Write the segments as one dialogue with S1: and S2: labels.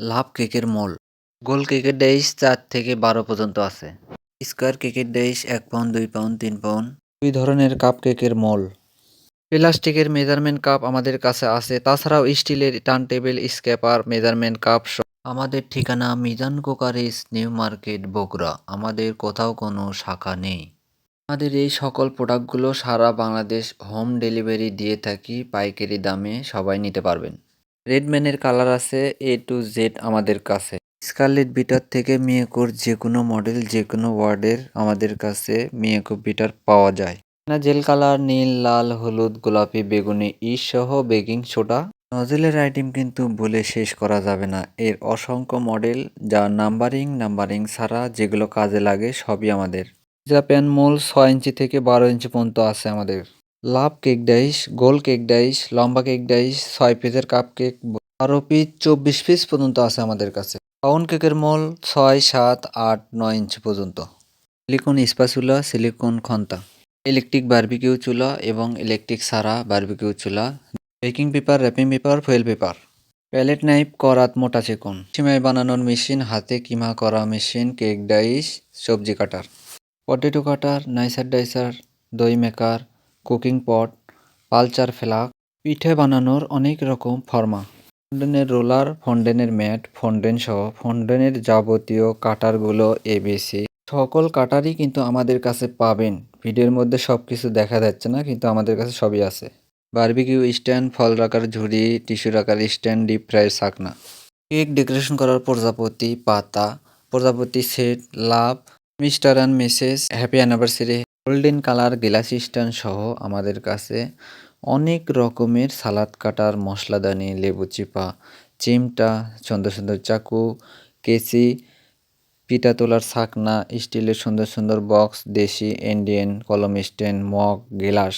S1: লাভ কেকের মোল। গোল কেকের ডাইস চার থেকে বারো পর্যন্ত আছে। স্কোয়ার কেকের ডাইস এক পাউন্ড, দুই পাউন্ড, তিন পাউন্ড। দুই ধরনের কাপ কেকের মোল। প্লাস্টিকের মেজারমেন্ট কাপ আমাদের কাছে আছে। তাছাড়াও স্টিলের turn table scraper measurement cup আমাদের ঠিকানা Mizan crockeries, new market, Bogura. আমাদের কোথাও কোনো শাখা নেই। আমাদের এই সকল প্রোডাক্টগুলো সারা বাংলাদেশ হোম ডেলিভারি দিয়ে থাকি। পাইকারি দামে সবাই নিতে পারবেন। রেডম্যানের কালার আছে এ টু জেড আমাদের কাছে। স্কারলেট বিটার থেকে মিয়াকোর যে কোনো মডেল যে কোনো ওয়ার্ডের আমাদের কাছে মিয়াকো বিটার পাওয়া যায়। জেল কালার নীল, লাল, হলুদ, গোলাপি, বেগুনি ইস সহ বেকিং সোডা নজেলের আইটেম কিন্তু বলে শেষ করা যাবে না। এর অসংখ্য মডেল যা নাম্বারিং নাম্বারিং ছাড়া যেগুলো কাজে লাগে সবই আমাদের। জাপান মোল ছয় ইঞ্চি থেকে বারো ইঞ্চি পর্যন্ত আছে আমাদের। লাভ কেক ডাইস, গোল কেক ডাইস, লম্বা কেক ডাইস, ছয় পিসের কাপ কেক, বারো পিস চব্বিশ পিস পর্যন্ত আছে আমাদের কাছে। পাউন্ড কেকের মোল ছয়, সাত, আট, নয় ইঞ্চি পর্যন্ত। সিলিকন স্পাচুলা, সিলিকন খন্তা। ইলেকট্রিক বার্বিকিউ চুলা এবং ইলেকট্রিক সারা বার্বিকিউ চুলা। Baking paper, wrapping paper, foil paper. Palette knife, করাত মোটা চিকন। সিমাই বানানোর মেশিন, হাতে কিমা করা মেশিন, কেক ডাইস, সবজি কাটার। পটেটো কাটার, নাইসার ডাইসার, দই মেকার কুকিং পট, পালচার ফ্লাক পিঠে বানানোর অনেক রকম ফর্মা। ফন্ডেনের রোলার, ফন্ডেনের ম্যাট, ফন্ডেন সহ ফন্ডেনের যাবতীয় কাটারগুলো এবিসি সকল কাটারই কিন্তু আমাদের কাছে পাবেন। ভিডিওর মধ্যে সব কিছু দেখা যাচ্ছে না, কিন্তু আমাদের কাছে সবই আছে। বার্বিকিউ স্ট্যান্ড, ফল রাখার ঝুড়ি, টিস্যু রাখার স্ট্যান্ড, ডিপ ফ্রাইয়ের শাকনা। কেক ডেকোরেশন করার প্রজাপতি, পাতা, প্রজাপতি set, love, mister and missus, happy anniversary. Golden colour glass stand সহ আমাদের কাছে অনেক রকমের সালাদ কাটার মশলাদানি, লেবু চিপা, চিমটা, সুন্দর সুন্দর চাকু কেচি পিঠা তোলার ছাকনা স্টিলের সুন্দর সুন্দর বক্স, দেশি, ইন্ডিয়ান, কলম স্ট্যান্ড, মগ, গিলাস।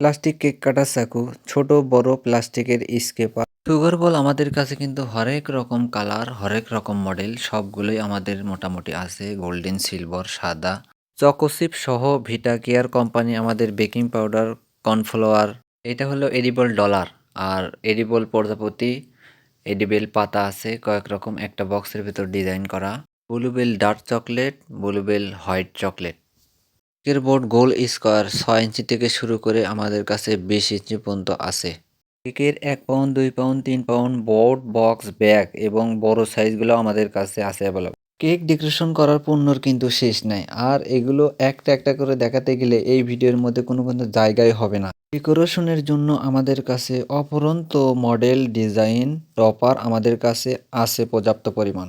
S1: প্লাস্টিক কেক কাটার চাকু, ছোট, বড় প্লাস্টিকের স্কেপার। সুগার বল আমাদের কাছে কিন্তু হরেক রকম কালার, হরেক রকম মডেল, সবগুলোই আমাদের মোটামুটি আছে। গোল্ডেন, সিলভার, সাদা। চকোচিপ সহ ভিটা কেয়ার কোম্পানি আমাদের বেকিং পাউডার, কর্নফ্লাওয়ার, এটা হলো এডিবল ডলার। আর এডিবল প্রজাপতি, এডিবেল পাতা আছে, কয়েক রকম একটা বক্সের ভিতর ডিজাইন করা। Bluebell dark chocolate, bluebell white chocolate. কেকের বোর্ড গোল স্কোয়ার ছয় ইঞ্চি থেকে শুরু করে আমাদের কাছে বিশ ইঞ্চি পর্যন্ত আছে। কেকের এক পাউন্ড, দুই পাউন্ড, তিন পাউন্ড, বোর্ড, বক্স, ব্যাগ এবং বড় সাইজগুলো আমাদের কাছে আছে অ্যাভেলেবল কেক ডেকোরেশন করার পণ্যর কিন্তু শেষ নাই। আর এগুলো একটা একটা করে দেখাতে গেলে এই ভিডিওর মধ্যে কোনো কোনো জায়গায় হবে না। ডেকোরেশনের জন্য আমাদের কাছে অপরন্ত মডেল ডিজাইন টপার আমাদের কাছে আছে পর্যাপ্ত পরিমাণ।